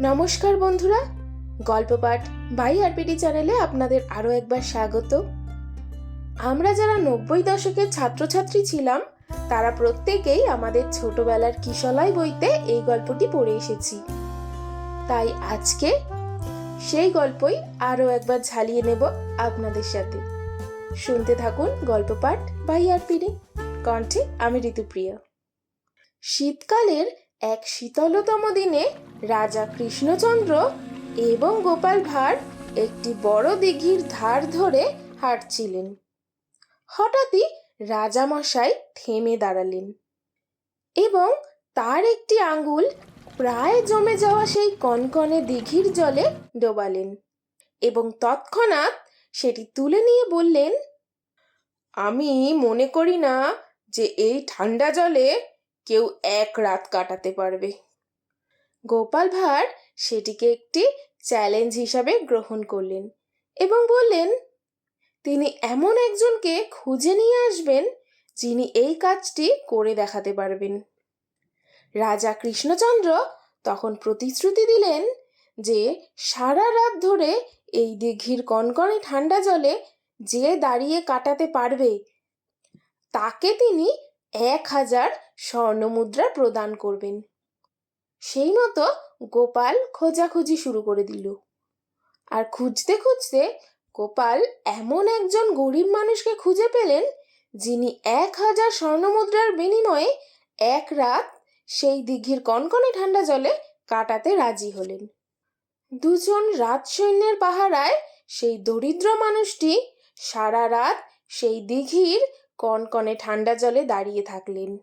নমস্কার বন্ধুরা, গল্প পাঠ বাই আরপিডি চ্যানেলে আপনাদের আরও একবার স্বাগত। আমরা যারা নব্বই দশকের ছাত্রছাত্রী ছিলাম, তারা প্রত্যেকেই আমাদের ছোটবেলার কিশলাই বইতে এই গল্পটি পড়ে এসেছি। তাই আজকে সেই গল্পই আরও একবার ঝালিয়ে নেব আপনাদের সাথে। শুনতে থাকুন গল্প পাঠ বাই আরপিডি, কণ্ঠে আমি ঋতুপ্রিয়া। শীতকালের এক শীতলতম দিনে রাজা কৃষ্ণচন্দ্র এবং গোপাল ভাঁড় একটি বড় দিঘির ধার ধরে হাঁটছিলেন। হঠাৎই রাজামশাই থেমে দাঁড়ালেন এবং তার একটি আঙ্গুল প্রায় জমে যাওয়া সেই কনকনে দিঘির জলে ডোবালেন এবং তৎক্ষণাৎ সেটি তুলে নিয়ে বললেন, আমি মনে করি না যে এই ঠান্ডা জলে কেউ এক রাত কাটাতে পারবে। গোপাল ভাঁড় সেটিকে একটি চ্যালেঞ্জ হিসাবে গ্রহণ করলেন এবং বললেন, তিনি এমন একজনকে খুঁজে নিয়ে আসবেন যিনি এই কাজটি করে দেখাতে পারবেন। রাজা কৃষ্ণচন্দ্র তখন প্রতিশ্রুতি দিলেন যে সারা রাত ধরে এই দিঘির কনকনে ঠান্ডা জলে যে দাঁড়িয়ে কাটাতে পারবে, তাকে তিনি এক হাজার স্বর্ণমুদ্রা প্রদান করবেন। সেই মতো গোপাল খোঁজাখুঁজি শুরু করে দিল। আর খুঁজতে খুঁজতে গোপাল এমন একজন গরিব মানুষকে খুঁজে পেলেন, যিনি এক হাজার স্বর্ণমুদ্রার বিনিময়ে এক রাত সেই দিঘির কনকনে ঠান্ডা জলে কাটাতে রাজি হলেন। দুজন রাত সৈন্যের পাহারায় সেই দরিদ্র মানুষটি সারা রাত সেই দিঘির কনকনে ঠান্ডা জলে দাঁড়িয়ে থাকলেন।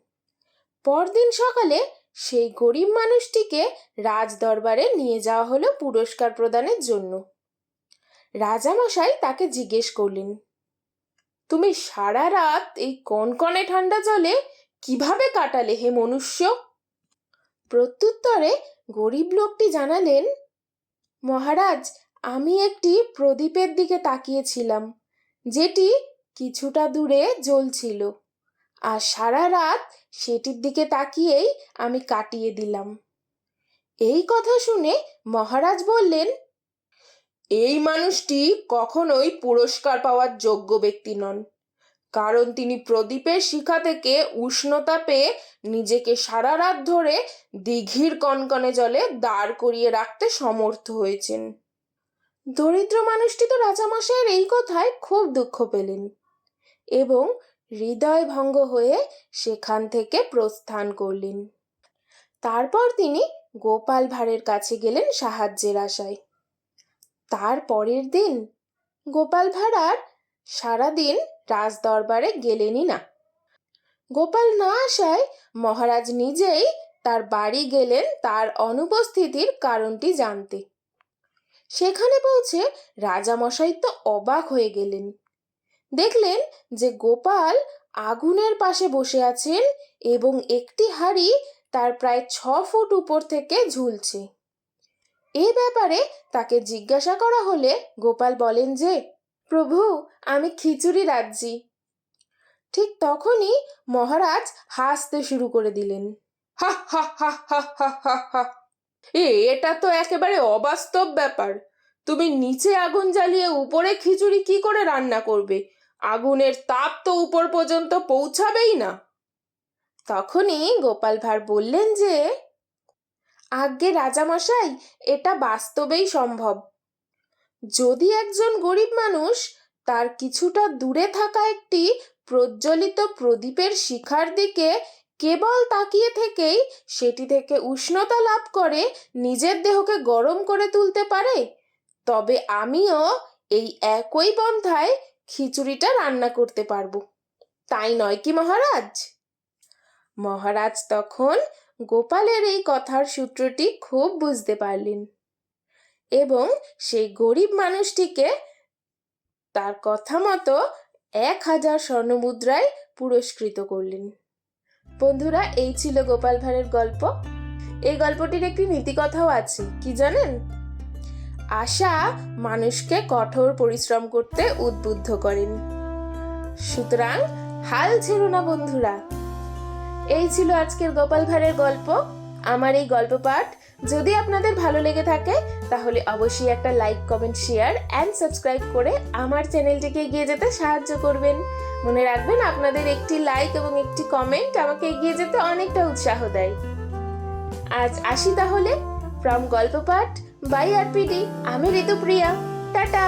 পরদিন সকালে সেই গরিব মানুষটিকে রাজ দরবারে নিয়ে যাওয়া হলো পুরস্কার প্রদানের জন্য। রাজামশাই তাকে জিজ্ঞেস করলেন, তুমি সারা রাত এই কনকনে ঠান্ডা জলে কীভাবে কাটালে হে মনুষ্য? প্রত্যুত্তরে গরিব লোকটি জানালেন, মহারাজ, আমি একটি প্রদীপের দিকে তাকিয়েছিলাম, যেটি কিছুটা দূরে জ্বলছিল। আর সারা রাত সেটির দিকে তাকিয়েই আমি কাটিয়ে দিলাম। এই কথা শুনে মহারাজ বললেন, এই মানুষটি কখনোই পুরস্কার পাওয়ার যোগ্য ব্যক্তি নন। কারণ তিনি প্রদীপের শিখা থেকে উষ্ণতা পেয়ে নিজেকে সারা রাত ধরে দিঘির কনকনে জলে দাঁড় করিয়ে রাখতে সমর্থ হয়েছেন। দরিদ্র মানুষটি তো রাজামশাইয়ের এই কথায় খুব দুঃখ পেলেন এবং হৃদয় ভঙ্গ হয়ে সেখান থেকে প্রস্থান করলেন। তারপর তিনি গোপাল ভাঁড়ের কাছে গেলেন সাহায্যের আশায়। তার পরের দিন গোপাল ভাঁড় আর সারাদিন রাজদরবারে গেলেনই না। গোপাল না আসায় মহারাজ নিজেই তার বাড়ি গেলেন তার অনুপস্থিতির কারণটি জানতে। সেখানে পৌঁছে রাজামশাই তো অবাক হয়ে গেলেন। দেখলেন যে গোপাল আগুনের পাশে বসে আছেন এবং একটি হাড়ি তার প্রায় ছ ফুট উপর থেকে ঝুলছে। এ ব্যাপারে তাকে জিজ্ঞাসা করা হলে গোপাল বলেন যে, প্রভু, আমি খিচুড়ি রাজ্যি ঠিক তখনই মহারাজ হাসতে শুরু করে দিলেন। হা হা হা হা হা হা, এ, এটা তো একেবারে অবাস্তব ব্যাপার। তুমি নিচে আগুন জ্বালিয়ে উপরে খিচুড়ি কি করে রান্না করবে? আগুনের তাপ তো উপর পর্যন্ত পৌঁছাবেই না। তখনই গোপাল ভাঁড় বললেন যে, আজ্ঞে রাজামশাই, এটা বাস্তবেই সম্ভব। যদি একজন গরিব মানুষ তার কিছুটা দূরে থাকা একটি প্রজ্বলিত প্রদীপের শিখার দিকে কেবল তাকিয়ে থেকেই সেটি থেকে উষ্ণতা লাভ করে নিজের দেহকে গরম করে তুলতে পারে, তবে আমিও এই একই পন্থায় খিচুড়িটা রান্না করতে পারব। তাই নয় কি মহারাজ? মহারাজ তখন গোপালের এই কথার সূত্রটি খুব বুঝতে পারলেন এবং সেই গরিব মানুষটিকে তার কথা মতো এক হাজার স্বর্ণমুদ্রায় পুরস্কৃত করলেন। বন্ধুরা, এই ছিল গোপাল ভাঁড়ের গল্প। এই গল্পটির একটি নীতিকথাও আছে, কি জানেন? আশা মানুষকে কঠোর পরিশ্রম করতে উদ্বুদ্ধ করেন। সুতরাং হাল ছেড়ো না বন্ধুরা। এই ছিল আজকের গোপাল ভাঁড়ের গল্প। আমার এই গল্প পাঠ যদি আপনাদের ভালো লেগে থাকে, তাহলে অবশ্যই একটা like, comment, share and subscribe করে আমার চ্যানেলটিকে এগিয়ে যেতে সাহায্য করবেন। মনে রাখবেন আপনাদের একটি লাইক এবং একটি কমেন্ট আমাকে এগিয়ে যেতে অনেকটা উৎসাহ দেয়। আজ আসি তাহলে ফ্রম গল্প পাঠ বাই আর পিডি আমি ঋতুপ্রিয়া টাটা।